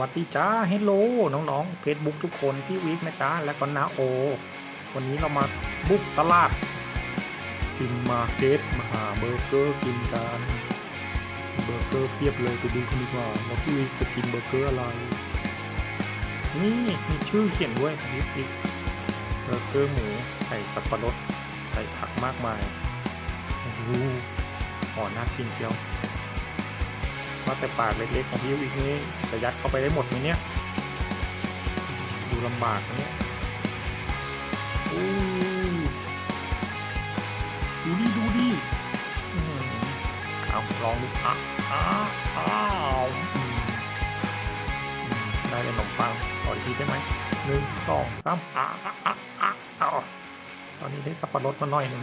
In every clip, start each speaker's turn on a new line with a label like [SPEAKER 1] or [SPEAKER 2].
[SPEAKER 1] วัสดีจ้าเฮลโลน้องๆ Facebook ทุกคนพี่วิกนะจ๊ะและก็นาโอ วันนี้เรามาบุกตลาดกินมาเก็ตมาหาเบอร์เกอร์กินกันเบอร์เกอร์เพียบเลยไปดูกันดีกว่าว่าพี่วิกจะกินเบอร์เกอร์อะไร นี่มีชื่อเขียนด้วยพี่วิกเบอร์เกอร์หมูใส่สับปะรดใส่ผักมากมายโอ้โหหอน่ากินเชียว ว่าแต่ปากเล็กๆของพี่วิกนี้จะยัดเข้าไปได้หมดไหมเนี่ย ดูลำบากนะเนี่ยอู้ดูดิดูดิอืมเอาลองดูอะอ้าวอ้าวอืมอืมได้เลยขนมปังขออีกทีได้ไหมหนึ่งสองสามอะอะอะอะเอาตอนนี้ได้สับปะรดมาหน่อยหนึ่ง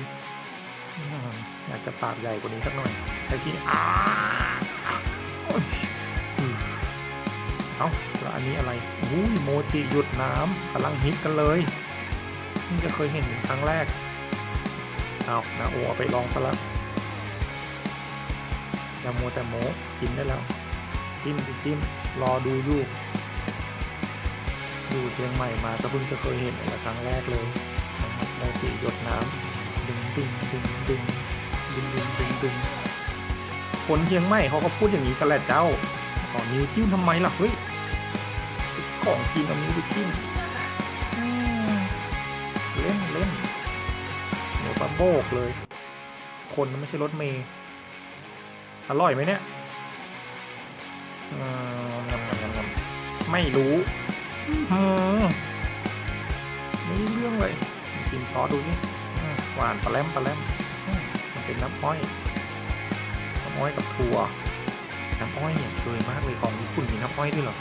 [SPEAKER 1] อืมอยากจะปากใหญ่กว่านี้สักหน่อยแต่ทีอ่าโอ้ยอืม เอ้าแล้วอันนี้อะไรอุ้ยโมจิหยุดน้ำกำลังฮิตกันเลยเพิ่จะเคยเห็นครั้งแรก เอานะโอเอาไปลองซะแล้วอย่าโมแต่โมกินได้แล้ว จิ้มจิ้มรอดูอยู่อยู่เชียงใหม่มาก็เพิ่งจะเคยเห็นเป็นครั้งแรกเลยนะครับโมจิหยดน้ำดึงดึงดึงดึงดึงดึงดึงดึง คนเชียงใหม่เขาก็พูดอย่างนี้กันแหละเจ้าอ๋อนิ้วจิ้มทำไมล่ะเฮ้ยของกินเอานิ้วไปจิ้มอืมเล่นเล่นเดี๋ยวปะโบกเลยคนมันไม่ใช่รถเมย์อร่อยไหมเนี่ยอืมงำงำงำงำไม่รู้อื้อหือไม่รู้เรื่องเลยกินซอสดูสิอืมหวานปลาแรมปลาแรมอืมมันเป็นน้ำอ้อยน้ำอ้อยกับถั่วน้ำอ้อยเนี่ยเชยมากเลยของญี่ปุ่นมีน้ำอ้อยด้วยเหรอ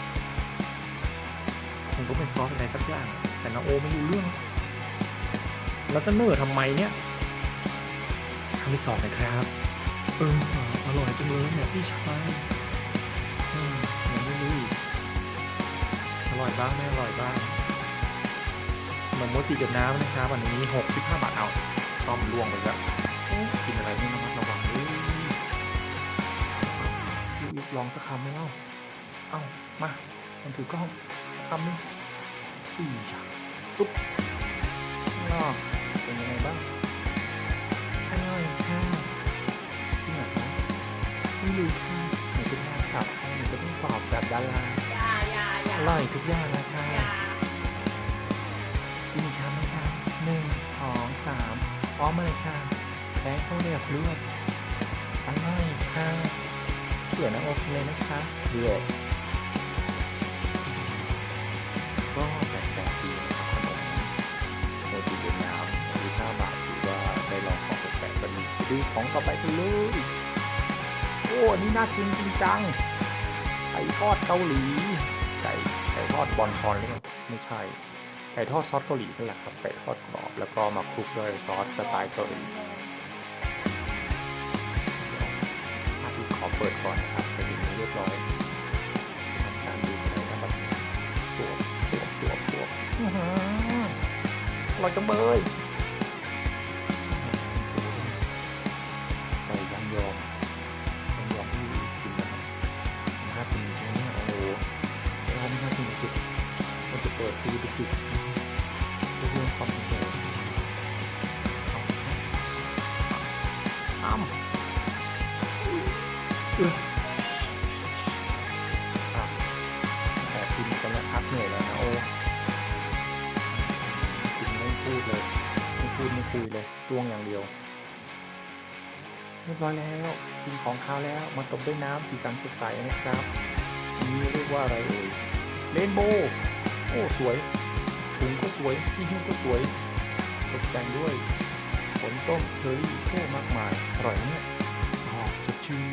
[SPEAKER 1] คงต้องเป็นซอสอะไรสักอย่าง แต่นาโอไม่รู้เรื่อง แล้วจะเนื้อทำไมเนี่ยคำที่สองนะครับเอออร่อยจังเลยเนี่ยพี่ชายอืมยังไม่รู้อีกอร่อยบ้างไม่อร่อยบ้างขนมโมจิกับน้ำนะครับ วันนี้ 65 บาทเอาต้อมล่วงไปแล้วโอ้กินอะไรไม่ร อีกลองสักคำไหมเล่า เอ้ามา มันถือกล้องสักคำหนึงอุ้ยจ้ะปุ๊บอ้าวเป็นยังไงบ้างอร่อยค่ะจริงเหรอคะไม่รู้ค่ะหนูเป็นนางสาวไทยหนูก็ต้องตอบแบบดารา
[SPEAKER 2] อย่าอย่าอย่า
[SPEAKER 1] อร่อยทุกอย่างนะคะ
[SPEAKER 2] อย่า
[SPEAKER 1] กินคำไหมคะหนึ่งสองสามพร้อมมาเลยค่ะแป้งข้าวเหนียวลวกอร่อยค่ะเผื่อน้ำอกเลยนะคะเดือดก็แปลกๆดีนะครับขนมโมจิเวียดนามที่5บาทถือว่าได้ลองของแปลกๆกันดีไปดูของต่อไปกันเลยโอ้อันนี่น่ากินจริงจังไก่ทอดเกาหลีไก่ไก่ทอดบอนชอนหรือเปล่าไม่ใช่ ไก่ทอดซอสเกาหลีนั่นแหละครับไก่ทอดกรอบแล้วก็มาคลุกด้วยซอสสไตล์เกาหลี ปิดก่อนนะครับไปถึงนี้เรียบร้อยทำการดูเลยนะครับตัวตัวตัวตัวอื้อหืออร่อยจังเลยไก่ยางยอมยางยอมที่กินนะครับน่ากินจริงๆเนี่ยโอ้โหร้านนี้น่ากินสุดมันจะเปิดดูดึกๆเรื่องความ แต่กินกันแล้วพักเหนื่อยแล้วนะโอ้กินไม่พูดเลย ไม่พูดไม่คุยเลยจ้วงอย่างเดียวเรียบร้อยแล้วกินของข้าวแล้วมาตบด้วยน้ำสีสันสดใสนะครับอันนี้เรียกว่าอะไรเอ่ยเรนโบว์โอ้สวยถุงก็สวยที่หิ้วก็สวยตกแต่งด้วยผลส้มเชอรี่โอ้มากมายอร่อยเนี่ยอ๋อสดชื่น